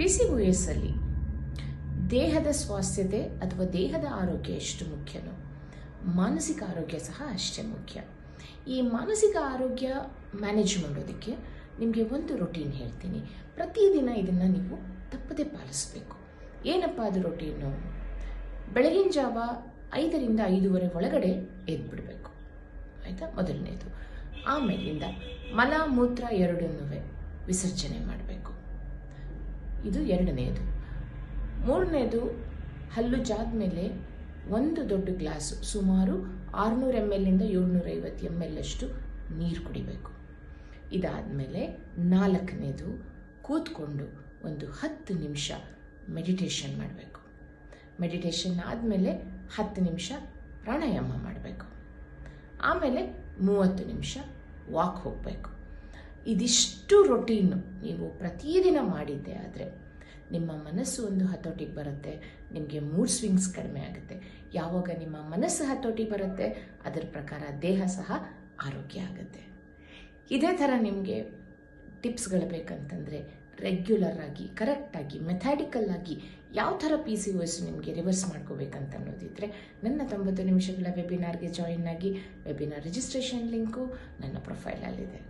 P C ಅಲ್ಲಿ ದೇಹದ ಸ್ವಾಸ್ಥ್ಯತೆ ಅಥವಾ ದೇಹದ ಆರೋಗ್ಯ ಎಷ್ಟು ಮುಖ್ಯನೋ? ಮಾನಸಿಕ ಆರೋಗ್ಯ ಸಹ ಅಷ್ಟೇ ಮುಖ್ಯ. ಈ ಮಾನಸಿಕ ಆರೋಗ್ಯ ಮ್ಯಾನೇಜ್ ಮಾಡೋದಕ್ಕೆ ನಿಮಗೆ ಒಂದು ರೊಟೀನ್ ಹೇಳ್ತೀನಿ. ಪ್ರತಿದಿನ ಇದನ್ನು ನೀವು ತಪ್ಪದೇ ಪಾಲಿಸಬೇಕು. ಏನಪ್ಪ ಅದು ರೊಟೀನು ಬೆಳಗಿನ ಜಾವ ಐದರಿಂದ ಐದೂವರೆ ಒಳಗಡೆ ಎದ್ಬಿಡಬೇಕು. ಆಯಿತಾ? ಮೊದಲನೇದು. ಆಮೇಲಿಂದ ಮಲ ಮೂತ್ರ ಎರಡನ್ನೂ ವಿಸರ್ಜನೆ ಮಾಡಬೇಕು. ಇದು ಎರಡನೆಯದು ಮೂರನೇದು, ಹಲ್ಲು ಜಾದ್ಮೇಲೆ ಒಂದು ದೊಡ್ಡ ಗ್ಲಾಸು, ಸುಮಾರು ಆರುನೂರು ಎಂ ಎಲ್ಲಿಂದ ಏಳ್ನೂರೈವತ್ತು ಎಂ ಎಲ್ ಅಷ್ಟು ನೀರು ಕುಡಿಬೇಕು. ಇದಾದಮೇಲೆ ನಾಲ್ಕನೇದು, ಕೂತ್ಕೊಂಡು ಒಂದು ಹತ್ತು ನಿಮಿಷ ಮೆಡಿಟೇಷನ್ ಮಾಡಬೇಕು. ಮೆಡಿಟೇಷನ್ ಆದಮೇಲೆ ಹತ್ತು ನಿಮಿಷ ಪ್ರಾಣಾಯಾಮ ಮಾಡಬೇಕು. ಆಮೇಲೆ ಮೂವತ್ತು ನಿಮಿಷ ವಾಕ್ ಹೋಗಬೇಕು. ಇದಿಷ್ಟು ರೊಟೀನು ನೀವು ಪ್ರತಿದಿನ ಮಾಡಿದ್ದೆ ಆದರೆ ನಿಮ್ಮ ಮನಸ್ಸು ಒಂದು ಹತೋಟಿಗೆ ಬರುತ್ತೆ, ನಿಮಗೆ ಮೂಡ್ ಸ್ವಿಂಗ್ಸ್ ಕಡಿಮೆ ಆಗುತ್ತೆ. ಯಾವಾಗ ನಿಮ್ಮ ಮನಸ್ಸು ಹತೋಟಿ ಬರುತ್ತೆ, ಅದರ ಪ್ರಕಾರ ದೇಹ ಸಹ ಆರೋಗ್ಯ ಆಗುತ್ತೆ. ಇದೇ ಥರ ನಿಮಗೆ ಟಿಪ್ಸ್ಗಳು ಬೇಕಂತಂದರೆ ರೆಗ್ಯುಲರ್ ಆಗಿ ಕರೆಕ್ಟಾಗಿ ಮೆಥಾಡಿಕಲ್ ಆಗಿ ಯಾವ ಥರ ಪಿ ಸಿ ಓ ಎಸ್ ನಿಮಗೆ ರಿವರ್ಸ್ ಮಾಡ್ಕೋಬೇಕಂತ ಅನ್ನೋದಿದ್ದರೆ ನನ್ನ ತೊಂಬತ್ತು ನಿಮಿಷಗಳ ವೆಬಿನಾರ್ಗೆ ಜಾಯಿನ್ ಆಗಿ ವೆಬಿನಾರ್ ರಿಜಿಸ್ಟ್ರೇಷನ್ ಲಿಂಕು ನನ್ನ ಪ್ರೊಫೈಲಲ್ಲಿದೆ